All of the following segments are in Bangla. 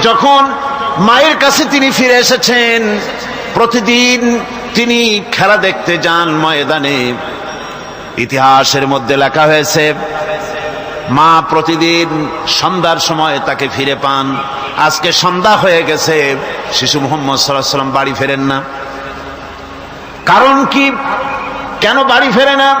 যখন মায়ের কাছে তিনি ফিরে এসেছেন, প্রতিদিন তিনি খেলা দেখতে যান ময়দানে। ইতিহাসের মধ্যে লেখা হয়েছে, মা প্রতিদিন সন্ধ্যার সময় তাকে ফিরে পান। আজকে সন্ধ্যা হয়ে গেছে, শিশু মোহাম্মদ সাল্লাহ সাল্লাম বাড়ি ফেরেন না। কারণ কি? কেন বাড়ি ফেরে না?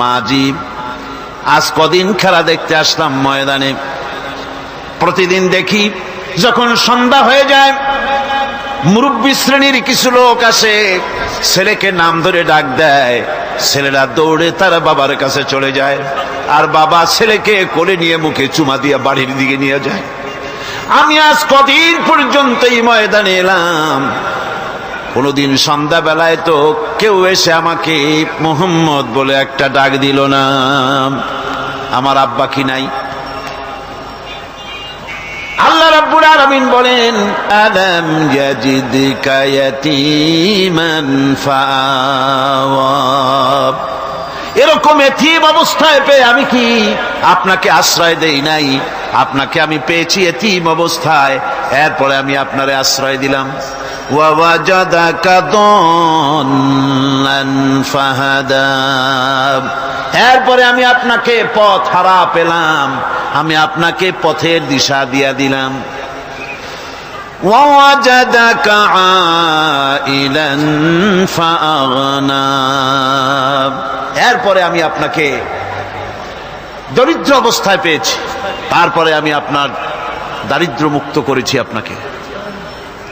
মাজি। আজ কদিন খেলা দেখতে আসলাম ময়দানে। প্রতিদিন দেখি যখন সন্ধ্যা হয়ে যায়, মুরব্বী শ্রেণির কিছু লোক আসে, ছেলেকে নাম ধরে ডাক দেয়। ছেলেরা দৌড়ে তার বাবার কাছে চলে যায় আর বাবা ছেলেকে কোলে নিয়ে মুখে চুমা দিয়ে বাড়ির দিকে নিয়ে যায়। আমি আজ কদিন পর্যন্ত এই ময়দানে এলাম। কোনোদিন সন্ধ্যাবেলায় তো কেউ এসে আমাকে মোহাম্মদ বলে একটা ডাক দিল না। আমার আব্বা কি নাই? আল্লাহ রব্বুল আলামিন বলেন, আলাম ইয়াজিদকা ইয়াতীমান ফাআওয়া এরকম এতিম অবস্থায় পেয়ে আমি কি আপনাকে আশ্রয় দেই নাই? আপনাকে আমি পেয়েছি এতিম অবস্থায়, এরপরে আমি আপনারে আশ্রয় দিলাম। ওয়াওয়াজাদাকা দল্লান ফাহাদা এরপরে আমি আপনাকে পথ হারা পেলাম আমি আপনাকে পথের দিশা দিয়া দিলাম ووجدك عائلا فأغنى এরপরে আমি আপনাকে দরিদ্র অবস্থায় পেয়েছি তারপরে আমি আপনার দারিদ্র মুক্ত করেছি আপনাকে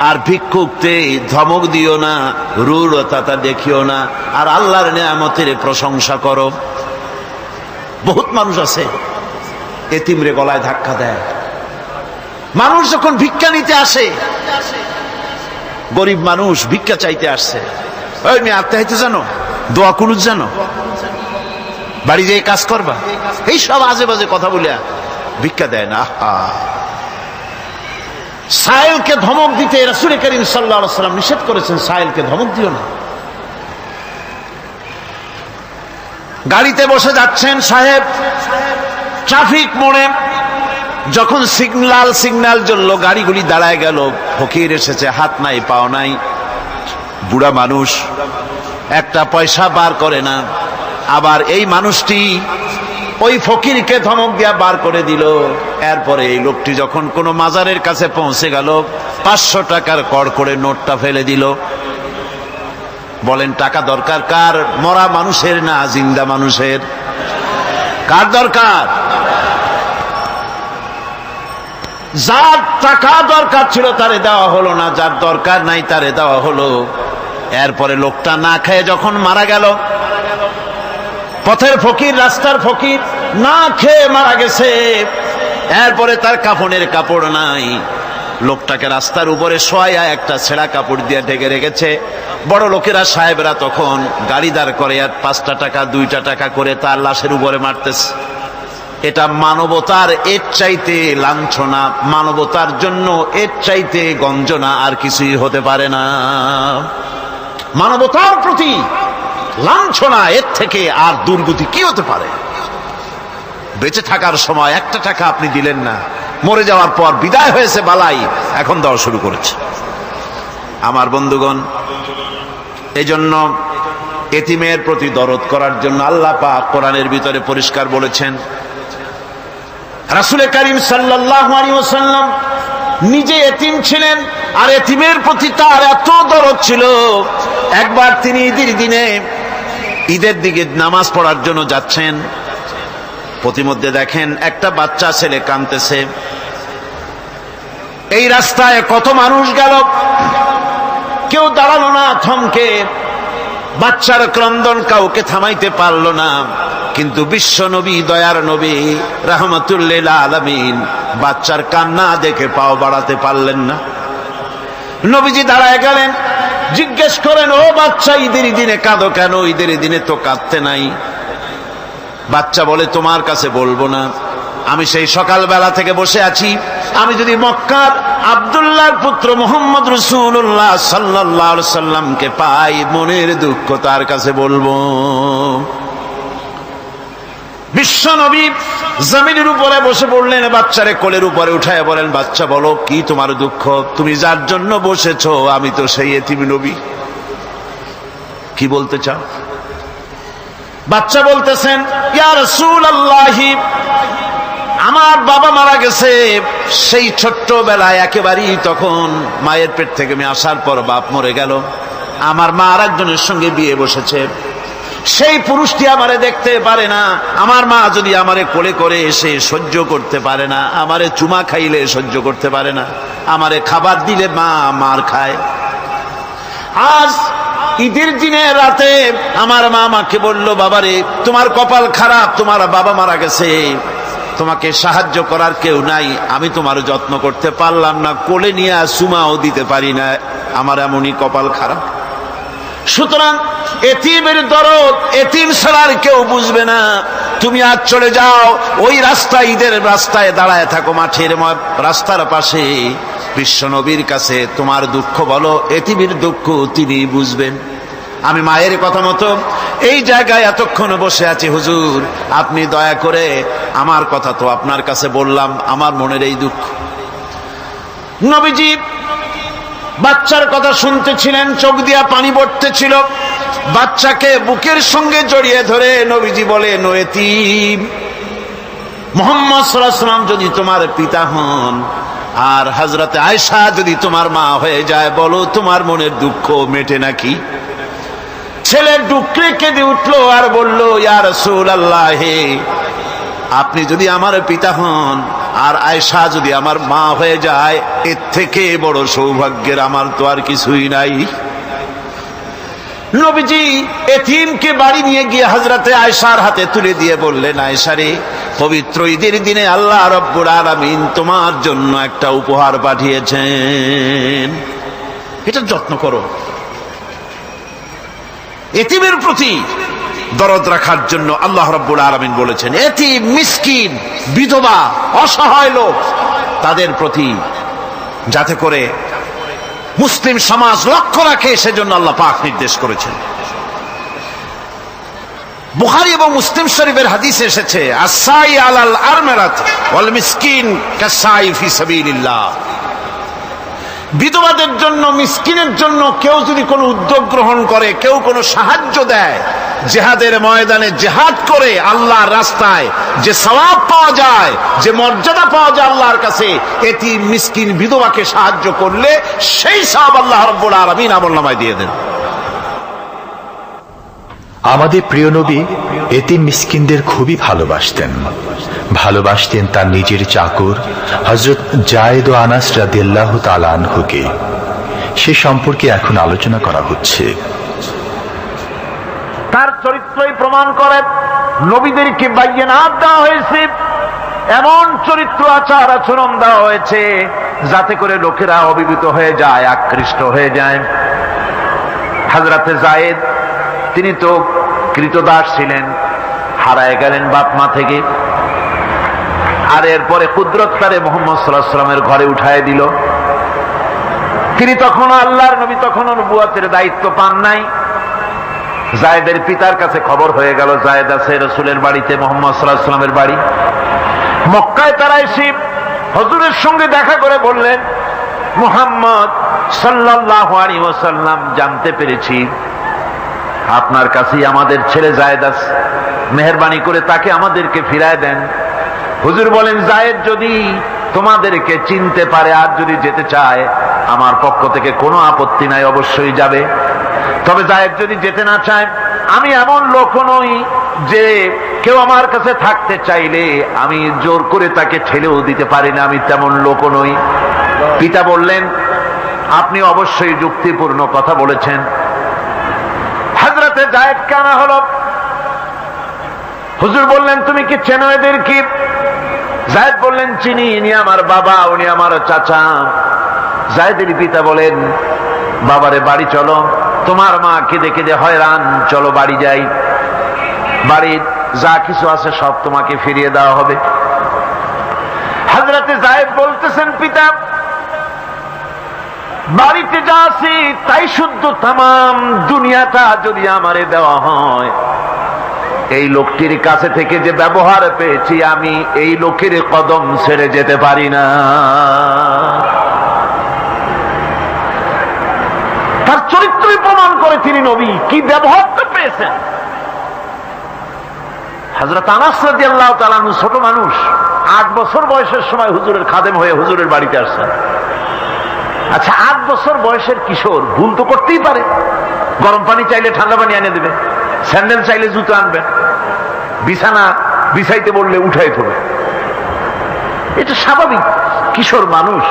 আর ভিক্ষুকতে ধমক দিও না রূঢ়তা দেখিও না, আর আল্লাহর নিয়ামতের প্রশংসা করো। বহুত মানুষ আছে, এতিমরে গলায় ধাক্কা দেয়। মানুষ যখন ভিক্ষা নিতে আসে, গরিব মানুষ ভিক্ষা চাইতে আসছে। ওই জানো? দোয়া কুনুজ জানো? বাড়ি যেয়ে কাজ করবা? এই সব আজে বাজে কথা বলে ভিক্ষা দেয় না। আহা। সাহেলকে ধমক দিতে রাসুল করিম সাল্লাহ সাল্লাম নিষেধ করেছেন সাহেলকে ধমক দিও না। গাড়িতে বসে যাচ্ছেন সাহেব, ট্রাফিক মোড়ে। যখন সিগনাল সিগনাল জ্বললো, গাড়িগুলি দাঁড়ায় গেল, ফকির এসেছে, হাত নাই, পাও নাই। বুড়া মানুষ, একটা পয়সা বার করে না। আবার এই মানুষটি ওই ফকিরকে ধমক দিয়া বার করে দিল। এরপরে এই লোকটি যখন কোনো মাজারের কাছে পৌঁছে গেল, পাঁচশো টাকার কর করে নোটটা ফেলে দিল। বলেন, টাকা দরকার কার? মরা মানুষের না জিন্দা মানুষের? কার দরকার? যার টাকা দরকার ছিল তারে দেওয়া হলো না, যার দরকার নাই তারে দেওয়া হলো। এরপরে লোকটা না খেয়ে যখন মারা গেল, পথের ফকির, রাস্তার ফকির না খেয়ে মারা গেছে। এরপরে তার কাফনের কাপড় নাই। লোকটাকে রাস্তার উপরে শোয়া একটা ছেঁড়া কাপড় দিয়ে ঢেকে রেখেছে। বড় লোকেরা সাহেবরা তখন গাড়ি দাঁড় করে আর পাঁচটা টাকা, দুইটা টাকা করে তার লাশের উপরে মারতেছে। এটা মানবতার এর চাইতে লাঞ্ছনা, মানবতার জন্য এর চাইতে গঞ্জনা আর কিছুই হতে পারে না। মানবতার প্রতি লাঞ্ছনা এর থেকে আর দুর্গতি কি হতে পারে? বেঁচে থাকার সময় একটা টাকা আপনি দিলেন না। মরে যাওয়ার পর বিদায় হয়েছে বালাই, এখন দেওয়া শুরু করেছে। আমার বন্ধুগণ এই জন্য এতিমের প্রতি দরদ করার জন্য আল্লাহ পাক কোরআনের ভিতরে পরিষ্কার বলেছেন, রাসুল করিম সাল্লাম নিজে এতিম ছিলেন আর এতিমের প্রতি তার এত দরদ ছিল, একবার তিনি ঈদের দিনে, ঈদের দিকে নামাজ পড়ার জন্য যাচ্ছেন প্রতিমধ্যে দেখেন একটা বাচ্চা ছেলে কাঁদতেছে। এই রাস্তায় কত মানুষ গেল। কেউ দাঁড়াল না থমকে। বাচ্চার ক্রন্দন কাউকে থামাইতে পারল না। কিন্তু বিশ্ব নবী, দয়ার নবী, রাহমাতুল্লিল আলমিন বাচ্চার কান্না দেখে পাও বাড়াতে পারলেন না। নবীজি দাঁড়ায় গেলেন, জিজ্ঞেস করেন, ও বাচ্চা ঈদের দিনে কাঁদো কেন? ঈদের দিনে তো কাঁদতে নাই। বাচ্চা বলে তোমার কাছে বলব না। আমি সেই সকালবেলা থেকে বসে আছি। আমি যদি মক্কার আবদুল্লাহর পুত্র মোহাম্মদ রসুল্লাহ সাল্লাহ সাল্লামকে পাই, মনের দুঃখ তার কাছে বলব। বিশ্ব নবী জমিনের উপরে বসে পড়লেন, বাচ্চারে কোলের উপরে উঠায় বলেন, বাচ্চা, বলো, কি তোমার দুঃখ? তুমি যার জন্য বসেছো? আমি তো সেই এতিম নবী। কি বলতে চাও? বাচ্চা বলতেছেন, ইয়া রাসূল আল্লাহি আমার বাবা মারা গেছে, সেই ছোট্ট বেলায় একেবারেই তখন মায়ের পেট থেকে আমি আসার পর বাপ মরে গেল। আমার মা আর একজনের সঙ্গে বিয়ে বসেছে। সেই পুরুষটি আমারে দেখতে পারে না, আমার মা যদি আমারে কোলে করে এসে সহ্য করতে পারে না, আমারে চুমা খাইলে সহ্য করতে পারে না, আমারে খাবার দিলে মা মার খায়। আজ ঈদের দিনে, রাতে আমার মা আমাকে বলল, বাবারে, তোমার কপাল খারাপ, তোমার বাবা মারা গেছে। তোমাকে সাহায্য করার কেউ নাই, আমি তোমার যত্ন করতে পারলাম না, কোলে নিয়ে সুমাও দিতে পারি না, আমার এমনই কপাল খারাপ। সুতরাং এতিমের দরদ, এতিম ছাড়ার কেউ বুঝবে না। তুমি আজ চলে যাও, ওই রাস্তা, ঈদের রাস্তায় দাঁড়ায় থাকো মাঠের রাস্তার পাশে। বিশ্ব নবীর কাছে তোমার দুঃখ বলো, এতিমের দুঃখ তিনি বুঝবেন। আমি মায়ের কথা মতো এই জায়গায় এতক্ষণ বসে আছি, হুজুর, আপনি দয়া করে আমার কথা তো আপনার কাছে বললাম, আমার মনের এই দুঃখ। নবীজি বাচ্চার কথা শুনতেছিলেন, চোখ দিয়া পানি পড়তেছিল। বাচ্চাকে বুকের সঙ্গে জড়িয়ে ধরে নবীজি বলে নয়েতিম মোহাম্মদ সাল্লাম যদি তোমার পিতা হন আর হাজরাতে আয়সা যদি তোমার মা হয়ে যায়, বলো তোমার মনের দুঃখ মেটে নাকি? ছেলে ডুকরে কেঁদে উঠল আর বলল, ইয়া রসুল আল্লাহ আপনি যদি আমার পিতা হন আর আয়সা যদি আমার মা হয়ে যায়, এর থেকে বড় সৌভাগ্যের আমার তো আর কিছুই নাই। নবীজি এতিমকে বাড়ি নিয়ে গিয়ে হজরতে আয়সার হাতে তুলে দিয়ে বললেন আয়সারে পবিত্র ঈদের দিনে আল্লাহ রব্বুর আলামিন তোমার জন্য একটা উপহার পাঠিয়েছেন। এটা যত্ন করো। এতিমের প্রতি দরদ রাখার জন্য আল্লাহ রব্বুল আলমিন বলেছেন, এতিম, মিসকিন, বিধবা, অসহায় লোক, তাদের প্রতি যাতে করে মুসলিম সমাজ লক্ষ্য রাখে, সেজন্য আল্লাহ পাক নির্দেশ করেছেন। বুখারি এবং মুসলিম শরীফের হাদিস এসেছে আসাই আলাল আরমেরাত ওয়াল মিসকিন কাসাই ফি সাবিলিল্লাহ। বিধবাদের জন্য, মিসকিনের জন্য কেউ যদি কোনো উদ্যোগ গ্রহণ করে, কেউ কোনো সাহায্য দেয়, জেহাদের ময়দানে জেহাদ করে আল্লাহর রাস্তায় যে সওয়াব পাওয়া যায়, যে মর্যাদা পাওয়া যায় আল্লাহর কাছে, এটি মিসকিন বিধবাকে সাহায্য করলে সেই সব আল্লাহ রব্বুল আলামিন আমল নামায় দিয়ে দেন। আমাদের প্রিয় নবী এতিম মিসকিনদের খুবই ভালোবাসতেন। ভালোবাসতেন তার নিজের চাকর হজরত জায়েদ ও আনাস রাদিয়াল্লাহু তাআলা আনহুকে। সে সম্পর্কে এখন আলোচনা করা হচ্ছে। তার চরিত্রই প্রমাণ করে, নবীদেরকে বাইয়ানাত দেওয়া হয়েছে, এমন চরিত্র আচার আচরণ দেওয়া হয়েছে, যাতে করে লোকেরা অভিভূত হয়ে যায়, আকৃষ্ট হয়ে যায়। হাজরাতে জায়েদ তিনি তো কৃতদাস ছিলেন, হারায় গেলেন বাপ মা থেকে। আর এরপরে কুদরত তারে মোহাম্মদ সাল্লাহ সাল্লামের ঘরে উঠায় দিল। তিনি তখন আল্লাহর নবী, তখনও নবুয়াতের দায়িত্ব পান নাই। জায়দের পিতার কাছে খবর হয়ে গেল, জায়দ আছে রসুলের বাড়িতে, মোহাম্মদ সাল্লাহ সাল্লামের বাড়ি। মক্কায় তারা এসে হজুরের সঙ্গে দেখা করে বললেন, মোহাম্মদ সাল্লাহ আলী ওসাল্লাম জানতে পেরেছি আপনার কাছেই আমাদের ছেলে জায়েদ আছে। মেহরবানি করে তাকে আমাদেরকে ফিরায় দেন। হুজুর বলেন, জায়েদ যদি তোমাদেরকে চিনতে পারে আর যদি যেতে চায়, আমার পক্ষ থেকে কোনো আপত্তি নাই, অবশ্যই যাবে। তবে জায়েদ যদি যেতে না চায়, আমি এমন লোক নই যে কেউ আমার কাছে থাকতে চাইলে আমি জোর করে তাকে ঠেলেও দিতে পারি না, আমি তেমন লোক নই। পিতা বললেন, আপনি অবশ্যই যুক্তিপূর্ণ কথা বলেছেন। হাজরাতে জায়েদ কানা হলো। হুজুর বললেন, তুমি কি চেনো এদের কি? জায়েদ বললেন, চিনি, ইনি আমার বাবা, উনি আমার চাচা। জায়েদের পিতা বলেন, বাবারে, বাড়ি চলো। তোমার মা কেঁদে কেঁদে হয়রান। চলো, বাড়ি যাই। বাড়ির যা কিছু আছে সব তোমাকে ফিরিয়ে দেওয়া হবে। হাজরাতে জায়েদ বলতেছেন, পিতা বাড়িতে যা আছি তাই শুদ্ধ তাম দুনিয়াটা যদি আমারে দেওয়া হয়। এই লোকটির কাছে থেকে যে ব্যবহার পেয়েছি, আমি এই লোকের কদম ছেড়ে যেতে পারি না। তার চরিত্রই প্রমাণ করে তিনি নবী। কি ব্যবহার ব্যবহারটা পেয়েছেন? হাজরত আনাস তাআলা ছোট মানুষ। আট বছর বয়সের সময় হুজুরের খাদেম হয়ে হুজুরের বাড়িতে আসছেন। আচ্ছা আট বছর বয়সের কিশোর, ভুল তো করতেই পারে। গরম পানি চাইলে ঠান্ডা পানি এনে দেবে। স্যান্ডেল চাইলে জুতো আনবে। বিছানা বিছাইতে বললে উঠাই থবে এটা স্বাভাবিক। কিশোর মানুষ,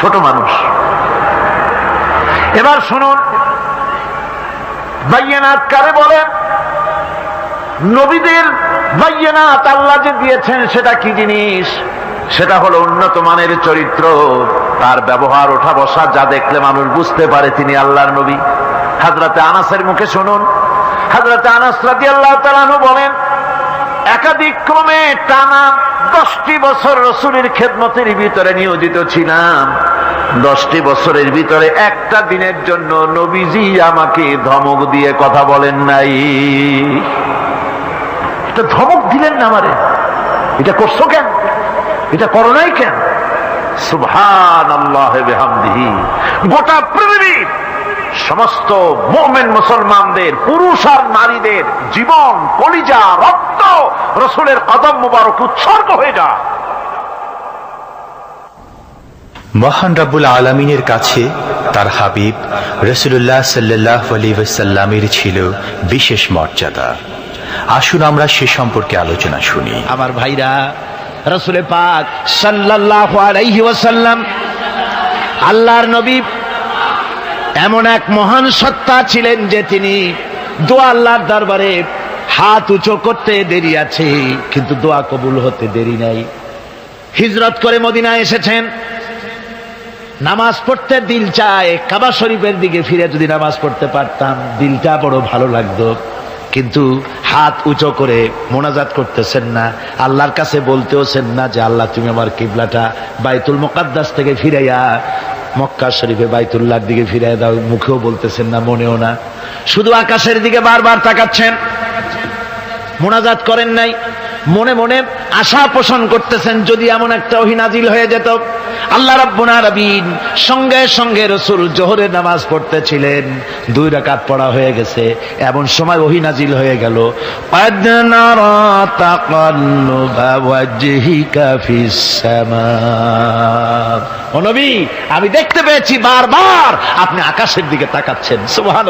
ছোট মানুষ। এবার শুনুন বাইয়ানাত কারে বলেন, নবীদের বাইয়ানাত আল্লাহ যে দিয়েছেন, সেটা কি জিনিস? সেটা হলো উন্নত মানের চরিত্র। তার ব্যবহার, ওঠা বসা যা দেখলে মানুষ বুঝতে পারে তিনি আল্লাহর নবী। হাজরাতে আনাসের মুখে শুনুন। হাজরাতে আনাস রাজি আল্লাহ তালানু বলেন, একাধিক ক্রমে টানা দশটি বছর রসুলের খেদমতের ভিতরে নিয়োজিত ছিলাম। দশটি বছরের ভিতরে একটা দিনের জন্য নবীজি আমাকে ধমক দিয়ে কথা বলেন নাই। এটা ধমক দিলেন না আমারে। এটা করছ কেন? এটা করো নাই কেন? সুভান আল্লাহ বেহামদিহি। গোটা পৃথিবী সমস্ত মোমেন মুসলমানদের পুরুষ আর নারীদের জীবন কলিজা রক্ত রসুলের কদম মুবারক উৎসর্গ হয়ে যায়। মহান রাব্বুল আলমিনের কাছে তার হাবিব রসুল্লাহ সাল্লাহ আলিবাসাল্লামের ছিল বিশেষ মর্যাদা। আসুন আমরা সে সম্পর্কে আলোচনা শুনি। আমার ভাইরা রসুলে পাক সাল্লাল্লাহু আলাইহি আল্লাহর নবী এমন এক মহান সত্তা ছিলেন যে তিনি দোয়া আল্লাহর দরবারে হাত উঁচু করতে দেরি আছে, কিন্তু দোয়া কবুল হতে দেরি নাই। হিজরত করে মদিনায় এসেছেন। নামাজ পড়তে দিল চায়, কাবা শরীফের দিকে ফিরে যদি নামাজ পড়তে পারতাম, দিলটা বড় ভালো লাগতো। কিন্তু হাত উঁচু করে মোনাজাত করতেছেন না। আল্লাহর কাছে বলতেওছেন না যে, আল্লাহ, তুমি আমার কিবলাটা বাইতুল মোকাদ্দাস থেকে ফিরাইয়া মক্কা শরীফে বাইতুল্লাহর দিকে ফিরাই দাও। মুখেও বলতেছেন না, মনেও না। শুধু আকাশের দিকে বারবার তাকাচ্ছেন। মোনাজাত করেন নাই। মনে মনে আশা পোষণ করতেছেন, যদি এমন একটা অহিনাজিল হয়ে যেত, আল্লাহ রব্বুনার সঙ্গে সঙ্গে রসুল জোহরের নামাজ পড়তেছিলেন, দুই রাকাত পড়া হয়ে গেছে, এমন সময় অহিনাজিল হয়ে গেল অনবী আমি দেখতে পেয়েছি বারবার আপনি আকাশের দিকে তাকাচ্ছেন সুহান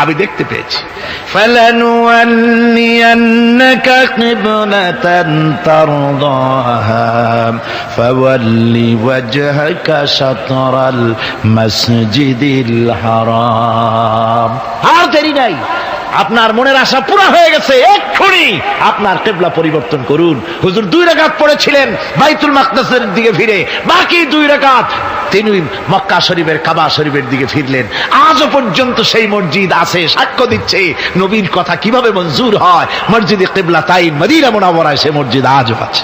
আমি দেখতে পেয়েছি فلنولينك قبلة ترضاها فول وجهك شطر المسجد الحرام আর দেরি নাই আপনার মনের আশা পুরা হয়ে গেছে, এক্ষুনি আপনার কেবলা পরিবর্তন করুন। হুজুর দুই রাকাত পড়েছিলেন বাইতুল মাকদাসের দিকে ফিরে, বাকি দুই রাকাত তিনি মক্কা শরীফের কাবা শরীফের দিকে ফিরলেন। আজও পর্যন্ত সেই মসজিদ আছে, সাক্ষ্য দিচ্ছে। নবীর কথা কীভাবে মঞ্জুর হয়? মসজিদে কেবলা তাই, মদিনা মোনাবরায় সে মসজিদ আজও আছে।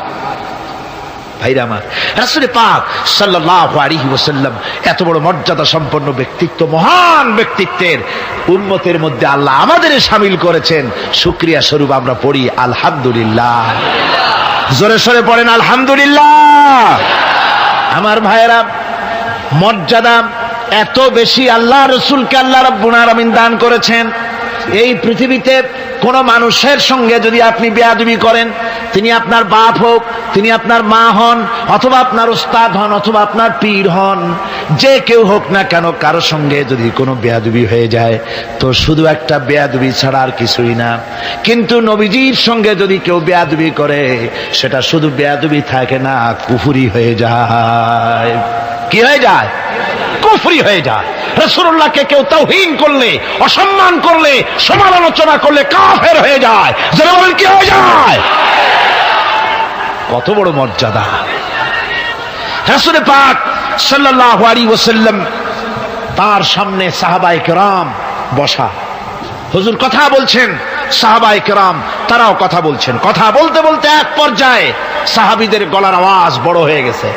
ভাইরা আমার, রাসুল পাক সাল্লাল্লাহু আলাইহি ওয়াসাল্লাম এত বড় মর্যাদা সম্পন্ন ব্যক্তিত্ব, মহান ব্যক্তিত্বের উন্মতের মধ্যে আল্লাহ আমাদের সামিল করেছেন। শুক্রিয়া স্বরূপ আমরা পড়ি, আলহামদুলিল্লাহ। জোরে সরে পড়েন, আলহামদুলিল্লাহ। আমার ভাইয়েরা, মর্যাদা এত বেশি আল্লাহ রসুলকে আল্লাহ রব্বুল আলামিন দান করেছেন। এই পৃথিবীতে কোন মানুষের সঙ্গে যদি আপনি বেয়াদবি করেন, তিনি আপনার বাপ হোক, তিনি আপনার মা হন, অথবা আপনার উস্তাদ হন, অথবা আপনার পীর হন, যে কেউ হোক না কেন কারও সঙ্গে যদি কোনো বেয়াদবি হয়ে যায়, তো শুধু একটা বেয়াদবি ছাড়া আর কিছুই না। কিন্তু নবীজির সঙ্গে যদি কেউ বেয়াদবি করে, সেটা শুধু বেয়াদবি থাকে না, কুফুরি হয়ে যায়। কি হয়ে যায়? কুফরি হয়ে যায়। রসুল্লাহকে কেউ তৌহিন করলে, অসম্মান করলে, সমালোচনা করলে কাফের হয়ে যায়। কি হয়ে যায়? কত বড় মর্যাদা। পাক সাল্লাল্লাহু আলাইহি ওয়াসাল্লাম তার সামনে সাহাবাই বসা। হুজুর কথা বলছেন সাহাবাই কেরাম তারাও কথা বলছেন। কথা বলতে বলতে এক পর্যায়ে সাহাবিদের গলার আওয়াজ বড় হয়ে গেছে।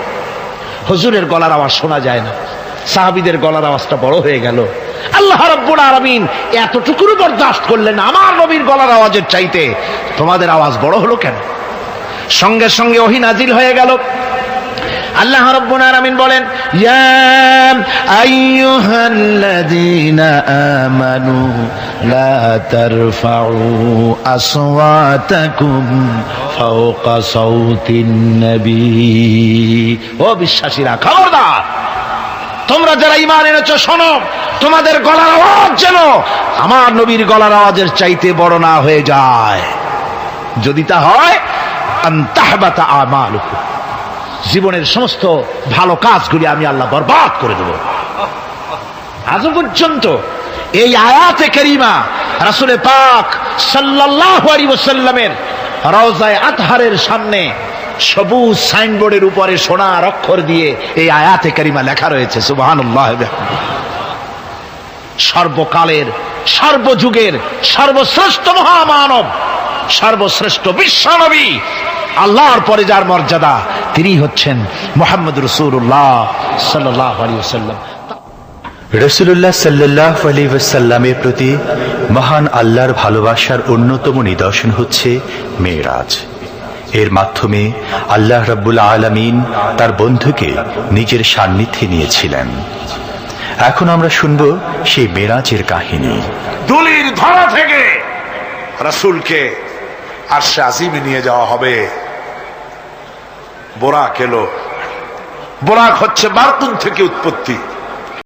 হুজুরের গলার আওয়াজ শোনা যায় না। সাহাবিদের গলার আওয়াজটা বড় হয়ে গেল। আল্লাহ রাব্বুল আলামিন এতটুকুর বরদাস্ত করলেন আমার নবীর গলার আওয়াজের চাইতে। তোমাদের আওয়াজ বড় হলো কেন? সঙ্গে সঙ্গে ওহি নাজিল হয়ে গেল। আল্লাহ রাব্বুল আলামিন বলেন, ইয়া আইয়ুহাল্লাযীনা আমানু লা তারফাউ আসওয়াতাকুম ফাওকা সাউতিন নবী। ও বিশ্বাসীরা, খবরদার! তোমরা যারা ইমান এনেছো, শোনো, তোমাদের গলার আওয়াজ যেন আমার নবীর গলার আওয়াজের চাইতে বড় না হয়ে যায়। যদি তা হয় জীবনের সমস্ত ভালো কাজগুলি আমি আল্লাহ বরবাদ করে দেব। আজও পর্যন্ত এই আয়াতে কেরিমা রাসুলে পাক সাল্লাল্লাহু আলাইহি ওয়াসাল্লামের রওজায়ে আতহারের সামনে সবুজ সাইনবোর্ডের উপরে সোনার অক্ষর দিয়ে এই আয়াতে করিমা লেখা রয়েছে, সুবহানাল্লাহ। সর্বকালের, সর্বযুগের, সর্বশ্রেষ্ঠ মহামানব, সর্বশ্রেষ্ঠ বিশ্বনবী, আল্লাহর পরে যার মর্যাদা, তিনি হচ্ছেন মোহাম্মদ রসুল্লাহ সাল্লাহ সাল্লাম রসুল্লাহ সাল্লাহ আলী ওয়াসাল্লামের প্রতি মহান আল্লাহর ভালোবাসার অন্যতম নিদর্শন হচ্ছে মেয়েরাজ। এর মাধ্যমে আল্লাহ রব্বুল আলমিন তার বন্ধুকে নিজের সান্নিধ্যে নিয়েছিলেন। এখন আমরা শুনব সেই মেরাজের কাহিনী। দুলির ধরা থেকে রাসূলকে আর সে আজিমে নিয়ে যাওয়া হবে। বোরাক এলো। বোরাক হচ্ছে বারকুন থেকে উৎপত্তি।